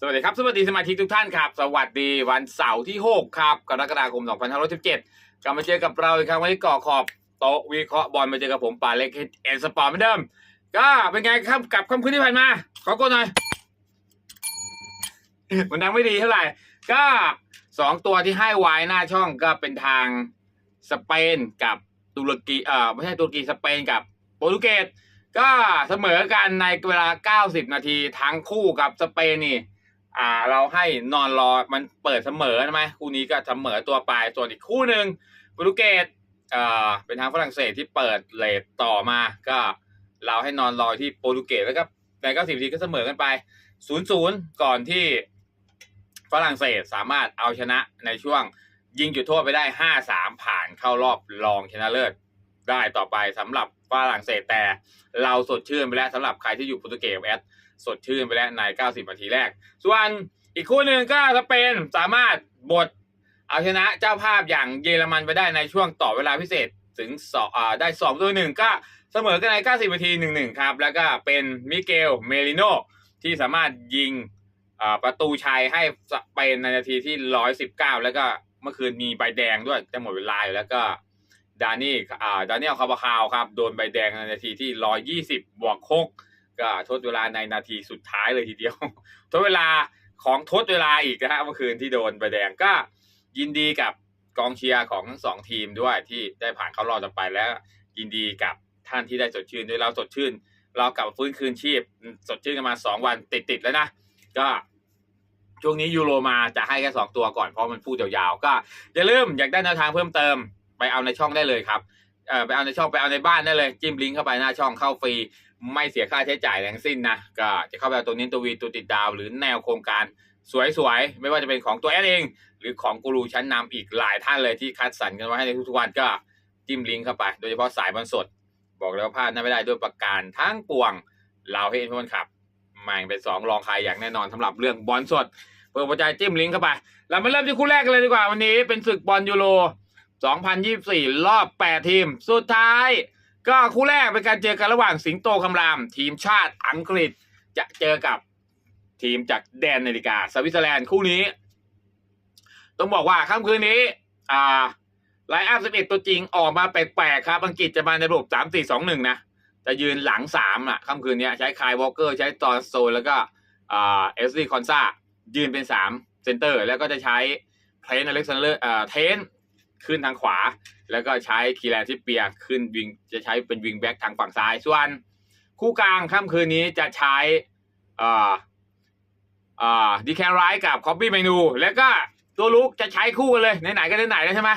สวัสดีครับ สวัสดีสมาชิกทุกท่านครับ สวัสดีวันเสาร์ที่ 6 ครับกรกฎาคม 2517 กลับมาเจอกับเราอีกครั้งวันที่ก่อขอบโต๊ะวิเคราะห์บอลมาเจอกับผมป่าเล็กเอ็นสปอร์ตเหมือนเดิม ก็เป็นไงครับกับค่ำคืนที่ผ่านมา ขอกดหน่อย มันดังไม่ดีเท่าไหร่ ก็สองตัวที่ให้ไว้หน้าช่องก็เป็นทางสเปนกับตุรกีเอ่อไม่ใช่ตุรกีสเปนกับโปรตุเกสก็เสมอกันในเวลา 90 นาทีทั้งคู่กับสเปนนี่ อ่า เราให้นอนรอมันเปิดเสมอใช่ไหมคู่นี้ก็เสมอตัวไปส่วนอีกคู่หนึ่งโปรตุเกสเอ่อเป็นทางฝรั่งเศสที่เปิดเลทต่อมาก็เราให้นอนรอที่โปรตุเกสแล้วก็ใน90นาทีก็เสมอกันไป0-0ก่อนที่ฝรั่งเศสสามารถเอาชนะในช่วงยิงจุดโทษไปได้5-3ผ่านเข้ารอบรองชนะเลิศได้ต่อไปสำหรับฝรั่งเศสแต่เราสดชื่นไปแล้วสำหรับใครที่อยู่โปรตุเกสแอด สดชื่นไปแล้วใน 90 นาทีแรก ส่วนอีกคู่หนึ่งก็สเปนสามารถบดเอาชนะเจ้าภาพอย่างเยอรมันไปได้ในช่วงต่อเวลาพิเศษถึงสองได้สองตัวหนึ่งก็เสมอกันใน 90 นาที 1-1 ครับ แล้วก็เป็นมิเกลเมลิโนที่สามารถยิงประตูชัยให้สเปนในนาทีที่ 119 แล้วก็เมื่อคืนมีใบแดงด้วยจะหมดเวลาแล้วก็ดานี่ดานิเอลคาบาคาวครับ โดนใบแดงในนาทีที่ 120 บวก6ก็ ทดเวลาในนาทีสุดท้ายเลยทีเดียว ทดเวลาของทดเวลาอีกนะฮะเมื่อคืนที่โดนใบแดงก็ยินดีกับกองเชียร์ของทั้งสองทีมด้วยที่ได้ผ่านเข้ารอบต่อไปแล้ว ยินดีกับท่านที่ได้สดชื่นด้วยเราสดชื่น เรากลับฟื้นคืนชีพ สดชื่นกันมาสองวันติดๆแล้วนะก็ช่วงนี้ยูโรมาจะให้แค่สองตัวก่อนเพราะมันพูดยาวๆก็อย่าลืมอยากได้แนวทางเพิ่มเติมไปเอาในช่องได้เลยครับ ไปเอาในช่องไปเอาในบ้านได้เลย จิ้มลิงก์เข้าไปหน้าช่องเข้าฟรี ไม่เสียค่าใช้จ่ายทั้งสิ้นนะก็จะเข้าไปเอาตัวนี้ตัววีตัวติดดาว หรือแนวโครงการสวยๆ ไม่ว่าจะเป็นของตัวแอดเอง หรือของกูรูชั้นนำอีกหลายท่านเลยที่คัดสรรกันไว้ให้ในทุกๆวันก็จิ้มลิงก์เข้าไป โดยเฉพาะสายบอลสด บอกเลยว่าพลาดน่าไม่ได้ด้วยประการทั้งปวงเราให้เอ็นพนขับม่งเป็นสองรองใครอย่างแน่นอนสำหรับเรื่องบอลสด เปิดหัวใจจิ้มลิงก์เข้าไป เรามาเริ่มที่คู่แรกกันเลยดีกว่าวันนี้เป็นศึกบอลยูโร 2024 รอบ 8 ทีม สุดท้าย ก็คู่แรกเป็นการเจอกันระหว่างสิงโตคำราม ทีมชาติอังกฤษจะเจอกับทีมจากแดนนาฬิกา สวิตเซอร์แลนด์คู่นี้ ต้องบอกว่าค่ำคืนนี้ อ่าไลน์อัพ11 ตัวจริงออกมาแปลกๆครับ อังกฤษจะมาในระบบ 3 4 2 1 นะจะยืนหลัง3อะค่ำคืนนี้ใช้คายวอลเกอร์ใช้ตอนโซนแล้วก็เอสซีคอนซายืนเป็น3เซนเตอร์ แล้วก็จะใช้เทนอเล็กซานเดอร์อ่าเทน ขึ้นทางขวา แล้วก็ใช้คีแลนที่เปียขึ้นวิงจะใช้เป็นวิงแบ็กทางฝั่งซ้าย ส่วน คู่กลางค่ำคืนนี้จะใช้อ่าอ่าดีแคนไรกับคอปปี้เมนู แล้วก็ตัวลุกจะใช้คู่กันเลยไหนๆก็ไหนๆแล้วใช่ไหม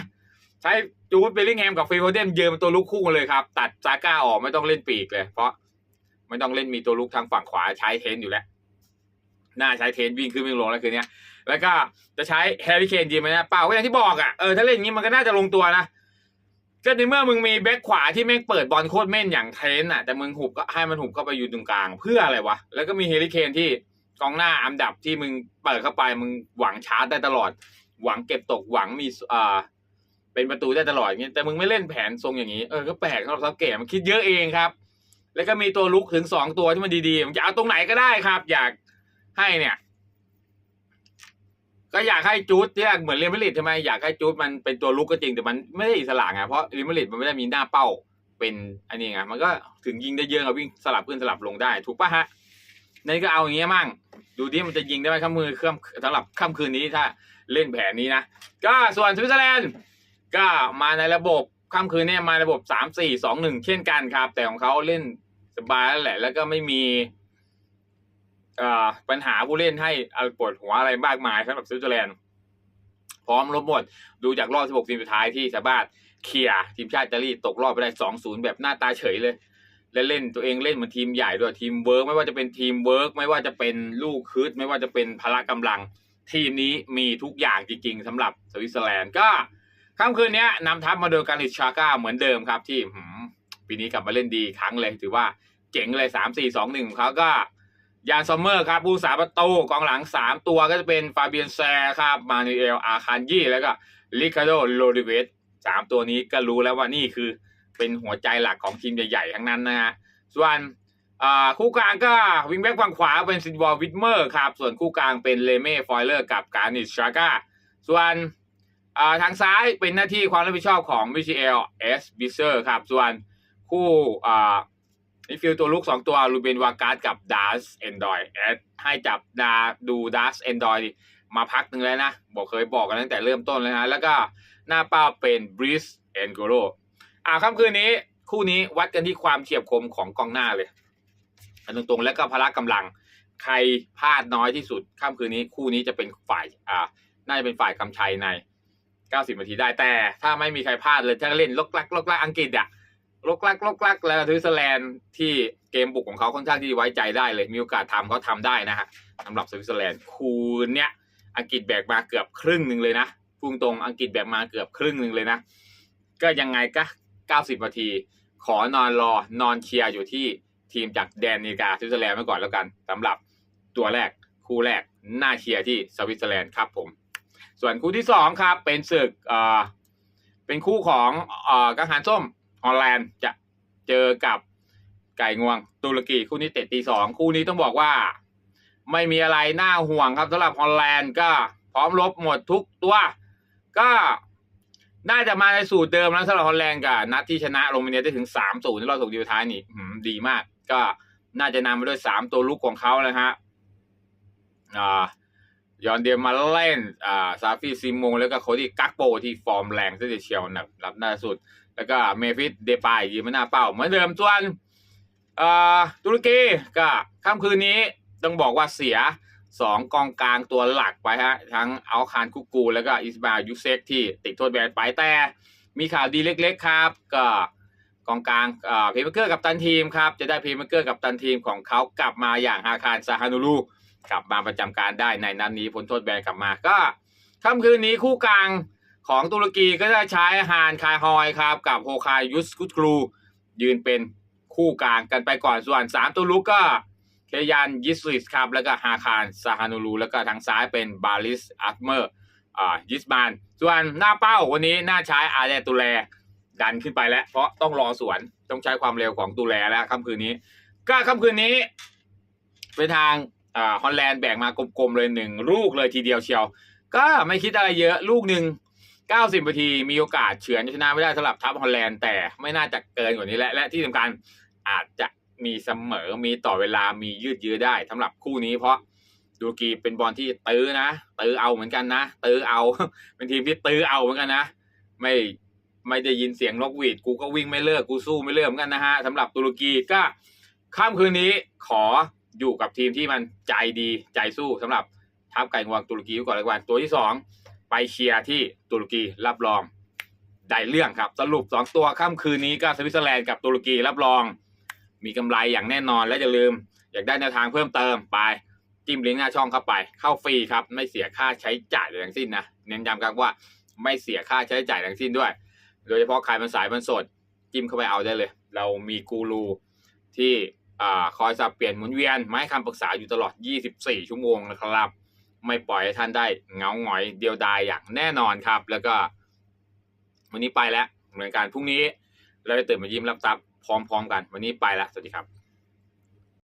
ใช้จูดเบลลิงแฮมกับฟรีโฮเดนยืนเป็นตัวลุกคู่กันเลยครับ ตัดซาก้าออกไม่ต้องเล่นปีกเลย เพราะไม่ต้องเล่นมีตัวลุกทางฝั่งขวาใช้เทนอยู่แล้ว น่าใช้เทนวิ่งขึ้นวิ่งลงแล้วคืนนี้แล้วก็จะใช้แฮร์รี่เคนยืนไหมนะเปล่าก็อย่างที่บอกอะเออถ้าเล่นอย่างนี้มันก็น่าจะลงตัวนะก็ในเมื่อมึงมีแบ็คขวาที่แม่งเปิดบอลโคตรแม่นอย่างเทนอะแต่มึงหุบก็ให้มันหุบเข้าไปอยู่ตรงกลาง เพื่ออะไรวะแล้วก็มีแฮร์รี่เคนที่กองหน้าอันดับที่มึงเปิดเข้าไปมึงหวังชาร์จได้ตลอด หวังเก็บตกหวังมีอ่าเป็นประตูได้ตลอดอย่างเงี้ยแต่มึงไม่เล่นแผนทรงอย่างนี้เออก็แปลกสำหรับสังเกตมันคิดเยอะเองครับ แล้วก็มีตัวลุกถึงสองตัวที่มันดีๆมึงจะเอาตรงไหนก็ได้ครับ อยาก ให้เนี่ย ก็อยากให้จูดที่แรกเหมือนเรอัลมาดริดใช่ไหมอยากให้จูดมันเป็นตัวลุกก็จริงแต่มันไม่ได้อิสระไงเพราะเรอัลมาดริดมันไม่ได้มีหน้าเป้าเป็นอันนี้ไงมันก็ถึงยิงได้เยอะกับวิ่งสลับขึ้นสลับลงได้ ถูกปะฮะนี่ก็เอาอย่างเงี้ยมั่ง ดูดิมันจะยิงได้ไหมค่ำมือเครื่องสำหรับค่ำคืนนี้ถ้าเล่นแผนนี้นะก็ส่วนสวิตเซอร์แลนด์ก็มาในระบบค่ำคืนเนี้มาระบบสามสี่สองหนึ่งเช่นกันครับ แต่ของเขาเล่นสบายแล้วแหละ แล้วก็ไม่มี ปัญหาผู้เล่นให้อาปวดหัวอะไรมากมายสำหรับสวิตเซอร์แลนด์พร้อมรบหมด ดูจากรอบ 16 ทีมสุดท้ายที่สามารถเคลียร์ทีมชาติอิตาลีตกรอบไปได้ 2-0 แบบหน้าตาเฉยเลย และเล่นตัวเองเล่นเหมือนทีมใหญ่ด้วยทีมเวิร์กไม่ว่าจะเป็นทีมเวิร์กไม่ว่าจะเป็นลูกคืดไม่ว่าจะเป็นพละกำลัง ทีมนี้มีทุกอย่างจริง ๆสำหรับสวิตเซอร์แลนด์ก็ค่ำคืนนี้นำทัพมาโดยการิชชาก้าเหมือนเดิมครับที่ปีนี้กลับมาเล่นดีครั้งเลย ถือว่าเจ๋งเลย 3-4-2-1ของเขาก็ ยานซอมเมอร์ครับผู้สาประตูกองหลัง 3 ตัวก็จะเป็นฟาเบียนแซร์ครับมานูเอลอาคานยี่แล้วก็ลิคาโดโรดิเวสสามตัวนี้ก็รู้แล้วว่านี่คือเป็นหัวใจหลักของทีมใหญ่ๆ ทั้งนั้นนะฮะส่วนคู่กลางก็วิงแบ็กฝั่งขวาเป็นซินวอลวิดเมอร์ครับส่วนคู่กลางเป็นเลเม่ฟอยเลอร์กับการนิชชาก้าส่วนทางซ้ายเป็นหน้าที่ความรับผิดชอบของมิเชลเอสบิเซอร์ครับส่วนคู่อ่า มิดฟิลด์ตัวลุกสองตัวลูเบนวาการ์ดกับดัสเอนดอยแอดให้จับดาดูดัสเอนดอยมาพักหนึ่งแล้วนะ บอกเคยบอกกันตั้งแต่เริ่มต้นเลยนะ แล้วก็หน้าเป้าเป็นบริสเอนโกโรอ่าค่ำคืนนี้คู่นี้วัดกันที่ความเฉียบคมของกองหน้าเลยอันตรงๆแล้วก็พละกำลัง ใครพลาดน้อยที่สุดค่ำคืนนี้คู่นี้จะเป็นฝ่ายอ่าน่าจะเป็นฝ่ายกำชัยใน 90นาทีได้แต่ ถ้าไม่มีใครพลาดเลยถ้าเล่นลกลักลกลักอังกฤษอะ ลกลักลกลักแล้วสวิตเซอร์แลนด์ที่เกมบุกของเขาค่อนข้างที่ไว้ใจได้เลย มีโอกาสทำเขาทำได้นะฮะสำหรับสวิตเซอร์แลนด์คูณเนี้ยอังกฤษแบกมาเกือบครึ่งหนึ่งเลยนะพูดตรงอังกฤษแบกมาเกือบครึ่งหนึ่งเลยนะ ก็ยังไงก็ 90 นาที ขอนอนรอนอนเชียร์อยู่ที่ทีมจากแดนนิกาสวิตเซอร์แลนด์ไว้ก่อนแล้วกันสำหรับตัวแรกคู่แรกน่าเชียร์ที่สวิตเซอร์แลนด์ครับผม ส่วนคู่ที่สองครับเป็นศึกเอ่อเป็นคู่ของอ่อกังหันส้ม ฮอลแลนด์จะเจอกับไก่งวงตุรกีคู่นี้เตะตีสองคู่นี้ต้องบอกว่า ไม่มีอะไรน่าห่วงครับสำหรับฮอลแลนด์ก็พร้อมรบหมดทุกตัว ก็น่าจะมาในสูตรเดิมแล้วสำหรับฮอลแลนด์กับนัดที่ชนะโรมาเนียได้ถึงสามศูนย์ในรอบสุดท้ายนี้ดีมาก ก็น่าจะนำมาด้วยสามตัวลุกของเขาเลยฮะอ่ายอนเดียมาเล่นอ่าซาฟิซิมงแล้วก็โคดี้กักโปที่ฟอร์มแรงที่เชียวนะรับหน้าสุด แล้วก็เมฟิสเดปายยืนมาหน้าเป้าเหมือนเดิมส่วนอ่าตุรกีก็ค่ำคืนนี้ต้องบอกว่าเสียสองกองกลางตัวหลักไปฮะ ทั้งอัลคานคุกู แล้วก็อิสมายุเซกที่ติดโทษแบนไปแต่ มีข่าวดีเล็กๆครับ ก็กองกลางเพย์เมเกอร์กับตันทีมครับ จะได้เพย์เมเกอร์กับตันทีมของเขากลับมาอย่างฮาคารซาฮานูรูกลับมาประจำการได้ในนัดนนี้พ้นโทษแบนกลับมาก็ค่ำคืนนี้คู่กลาง ของตุรกีก็จะใช้ฮานคายฮอยครับ กับโฮคายยุสกุตกรู ยืนเป็นคู่กลางกันไปก่อนส่วนสามตัวลุกก็เคยันยิสลิสครับ แล้วก็ฮาคารซาฮานูรู แล้วก็ทางซ้ายเป็นบาลิสอัตเมอร์อ่ายิสมานส่วนหน้าเป้าวันนี้หน่าใช้อาเดตูแลดันขึ้นไปแล้ว เพราะต้องรอสวนต้องใช้ความเร็วของตูแลแล้วค่ำคืนนี้ ก็ค่ำคืนนี้เป็นทางอ่าฮอลแลนด์แบ่งมากลมๆเลยหนึ่งลูกเลยทีเดียวเชียว ก็ไม่คิดอะไรเยอะลูกหนึ่ง 90นาทีมีโอกาสเฉือนชนะไม่ได้สำหรับทัพฮอลแลนด์แต่ไม่น่าจะเกินกว่านี้และและที่สำคัญอาจจะมีเสมอมีต่อเวลามียืดเยื้อได้สำหรับคู่นี้เพราะตุรกีเป็นบอลที่ตื้อนะตื้อเอาเหมือนกันนะตื้อเอาเป็นทีมที่ตื้อเอาเหมือนกันนะ ไม่ไม่ได้ยินเสียงนกหวีดกูก็วิ่งไม่เลิกกูสู้ไม่เลิกเหมือนกันนะฮะสำหรับตุรกีก็ค่ำคืนนี้ขออยู่กับทีมที่มันใจดีใจสู้สำหรับทัพไก่งวงตุรกีก่อนเลยวันตัวที่สอง ไปเชียร์ที่ตุรกีรับรองได้เรื่องครับ สรุปสองตัวค่ำคืนนี้ก็สวิตเซอร์แลนด์กับตุรกีรับรอง มีกำไรอย่างแน่นอนและอย่าลืม อยากได้แนวทางเพิ่มเติมไปจิ้มลิงก์หน้าช่องเข้าไป เข้าฟรีครับ ไม่เสียค่าใช้จ่ายใดทั้งสิ้นนะเน้นย้ำครับว่าไม่เสียค่าใช้จ่ายทั้งสิ้นด้วย โดยเฉพาะใครมันสายมันสด จิ้มเข้าไปเอาได้เลย เรามีกูรูที่อคอยสับเปลี่ยนหมุนเวียนไม้คำปรึกษาอยู่ตลอด 24 ชั่วโมงนะครับ ไม่ปล่อยให้ท่านได้เงาหงอยเดียวดายอย่างแน่นอนครับ แล้วก็วันนี้ไปแล้วเหมือนกันพรุ่งนี้ เราจะตื่นมายิ้มรับทรัพย์พร้อมๆกัน วันนี้ไปแล้วสวัสดีครับ